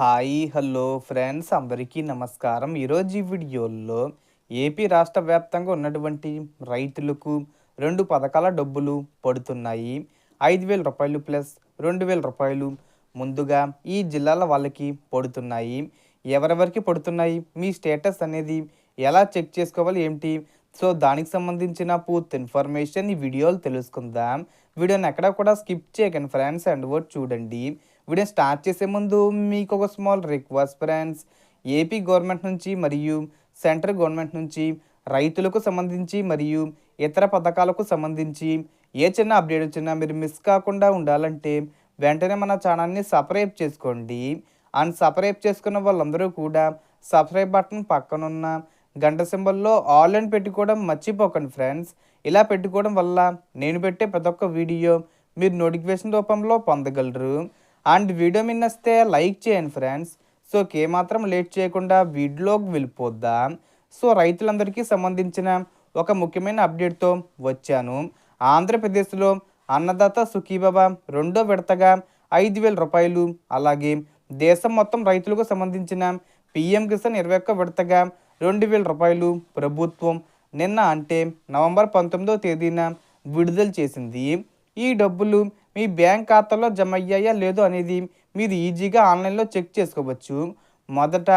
Hi hello friends. అందరికీ నమస్కారం. ఈరోజు ఈ వీడియోలో ఏపీ రాష్ట్ర వ్యాప్తంగా ఉన్నటువంటి రైతులకు రెండు పథకాల డబ్బులు పడుతున్నాయి. ఐదు వేల రూపాయలు ప్లస్ రెండు వేల రూపాయలు ముందుగా ఈ జిల్లాల వాళ్ళకి పడుతున్నాయి. ఎవరెవరికి పడుతున్నాయి? మీ స్టేటస్ అనేది ఎలా చెక్ చేసుకోవాలి? ఏంటి? సో దానికి సంబంధించిన పూర్తి ఇన్ఫర్మేషన్ ఈ వీడియోలు తెలుసుకుందాం. వీడియోని ఎక్కడ కూడా స్కిప్ చేయకండి ఫ్రెండ్స్. అండ్ వర్డ్ చూడండి. వీడియో స్టార్ట్ చేసే ముందు మీకు ఒక small request friends AP government నుంచి మరియు సెంట్రల్ గవర్నమెంట్ నుంచి రైతులకు సంబంధించి మరియు ఇతర పథకాలకు సంబంధించి ఏ చిన్న అప్డేట్ వచ్చినా మీరు మిస్ కాకుండా ఉండాలంటే వెంటనే మన ఛానల్ని సబ్స్క్రైబ్ చేసుకోండి. అండ్ సబ్స్క్రైబ్ చేసుకున్న వాళ్ళందరూ కూడా సబ్స్క్రైబ్ బటన్ పక్కనున్న గంట సింబల్లో ఆల్ అని పెట్టుకోవడం మర్చిపోకండి ఫ్రెండ్స్ ఇలా పెట్టుకోవడం వల్ల నేను పెట్టే ప్రతి ఒక్క వీడియో మీరు నోటిఫికేషన్ రూపంలో పొందగలరు. అండ్ వీడియో మీ వస్తే లైక్ చేయండి ఫ్రెండ్స్. సో ఏమాత్రం లేట్ చేయకుండా వీడియోలోకి వెళ్ళిపోద్దాం. సో రైతులందరికీ సంబంధించిన ఒక ముఖ్యమైన అప్డేట్తో వచ్చాను. ఆంధ్రప్రదేశ్లో అన్నదాత సుఖీబాబా రెండో విడతగా ఐదు వేల రూపాయలు అలాగే దేశం మొత్తం రైతులకు సంబంధించిన పిఎం కిసాన్ ఇరవై ఒక్క విడతగా రెండు వేల రూపాయలు ప్రభుత్వం నిన్న అంటే నవంబర్ పంతొమ్మిదవ తేదీన విడుదల చేసింది. ఈ డబ్బులు మీ బ్యాంక్ ఖాతాలో జమ అయ్యాయా లేదో అనేది మీరు ఈజీగా ఆన్లైన్లో చెక్ చేసుకోవచ్చు. మొదట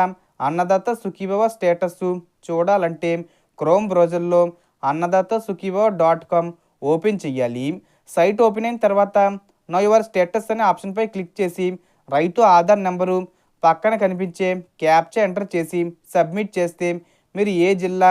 అన్నదాత సుఖీభవ స్టేటస్ చూడాలంటే క్రోమ్ బ్రౌజర్లో Annadata Sukhibhava dot com open చేయాలి. సైట్ ఓపెన్ అయిన తర్వాత నో యువర్ స్టేటస్ అనే ఆప్షన్పై క్లిక్ చేసి రైతు ఆధార్ నెంబరు పక్కన కనిపించే క్యాప్చా ఎంటర్ చేసి సబ్మిట్ చేస్తే మీరు ఏ జిల్లా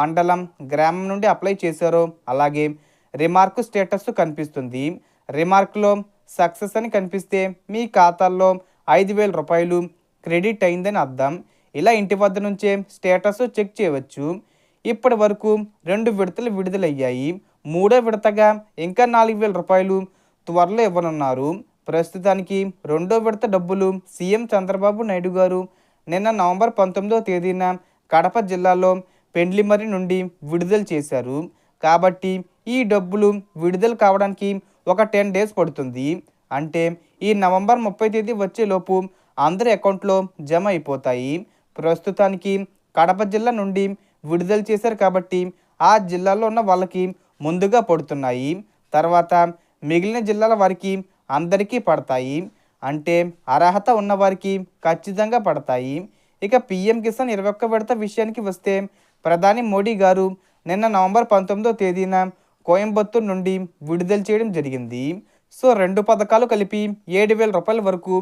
మండలం గ్రామం నుండి అప్లై చేశారో అలాగే రిమార్క్ స్టేటస్ కనిపిస్తుంది. రిమార్క్లో సక్సెస్ అని కనిపిస్తే మీ ఖాతాల్లో ఐదు వేల రూపాయలు క్రెడిట్ అయిందని అర్థం. ఇలా ఇంటి వద్ద నుంచే స్టేటస్ చెక్ చేయవచ్చు. ఇప్పటి వరకు రెండు విడతలు విడుదలయ్యాయి. మూడో విడతగా ఇంకా నాలుగు వేల రూపాయలు త్వరలో ఇవ్వనున్నారు. ప్రస్తుతానికి రెండో విడత డబ్బులు సీఎం చంద్రబాబు నాయుడు గారు నిన్న నవంబర్ పంతొమ్మిదో తేదీన కడప జిల్లాలో పెండ్లిమరి నుండి విడుదల చేశారు. కాబట్టి ఈ డబ్బులు విడుదల కావడానికి ఒక టెన్ డేస్ పడుతుంది. అంటే ఈ నవంబర్ ముప్పై తేదీ వచ్చేలోపు అందరి అకౌంట్లో జమ అయిపోతాయి. ప్రస్తుతానికి కడప జిల్లా నుండి విడుదల చేశారు కాబట్టి ఆ జిల్లాలో ఉన్న వాళ్ళకి ముందుగా పడుతున్నాయి. తర్వాత మిగిలిన జిల్లాల వారికి అందరికీ పడతాయి. అంటే అర్హత ఉన్నవారికి ఖచ్చితంగా పడతాయి. ఇక పిఎం కిసాన్ ఇరవై ఒక్క విడత విషయానికి వస్తే ప్రధాని మోడీ గారు నిన్న నవంబర్ పంతొమ్మిదో తేదీన కోయంబత్తూర్ నుండి విడుదల చేయడం జరిగింది. సో రెండు పథకాలు కలిపి ఏడు వేల రూపాయల వరకు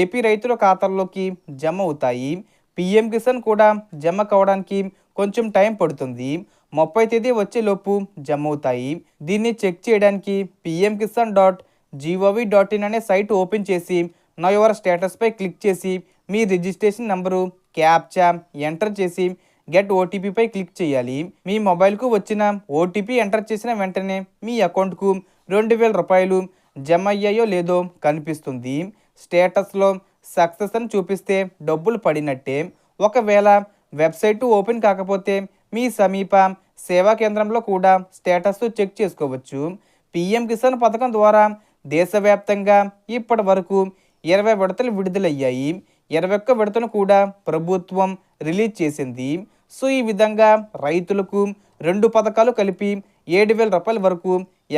ఏపీ రైతుల ఖాతాల్లోకి జమ అవుతాయి. పిఎం కిసాన్ కూడా జమ కావడానికి కొంచెం టైం పడుతుంది. ముప్పై తేదీ వచ్చేలోపు జమ అవుతాయి. దీన్ని చెక్ చేయడానికి PM Kisan dot gov dot in అనే సైట్ ఓపెన్ చేసి నా యువర్ స్టేటస్పై క్లిక్ చేసి మీ రిజిస్ట్రేషన్ నెంబరు క్యాప్చా ఎంటర్ చేసి గెట్ ఓటీపీపై క్లిక్ చేయాలి. మీ మొబైల్కు వచ్చిన ఓటీపీ ఎంటర్ చేసిన వెంటనే మీ అకౌంట్కు రెండు వేల రూపాయలు జమ అయ్యాయో లేదో కనిపిస్తుంది. స్టేటస్లో సక్సెస్ అని చూపిస్తే డబ్బులు పడినట్టే. ఒకవేళ వెబ్సైట్ ఓపెన్ కాకపోతే మీ సమీప సేవా కేంద్రంలో కూడా స్టేటస్ చెక్ చేసుకోవచ్చు. పిఎం కిసాన్ పథకం ద్వారా దేశవ్యాప్తంగా ఇప్పటి వరకు ఇరవై విడతలు విడుదలయ్యాయి. ఇరవై ఒక్క విడతను కూడా ప్రభుత్వం రిలీజ్ చేసింది. సో ఈ విధంగా రైతులకు రెండు పథకాలు కలిపి ఏడు వేల రూపాయల వరకు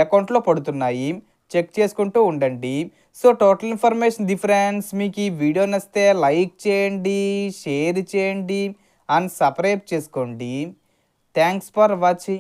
అకౌంట్లో పడుతున్నాయి. చెక్ చేసుకుంటూ ఉండండి. సో టోటల్ ఇన్ఫర్మేషన్ డిఫరెన్స్ మీకు ఈ వీడియో నచ్చితే లైక్ చేయండి షేర్ చేయండి అండ్ సబ్స్క్రైబ్ చేసుకోండి. Thanks for watching.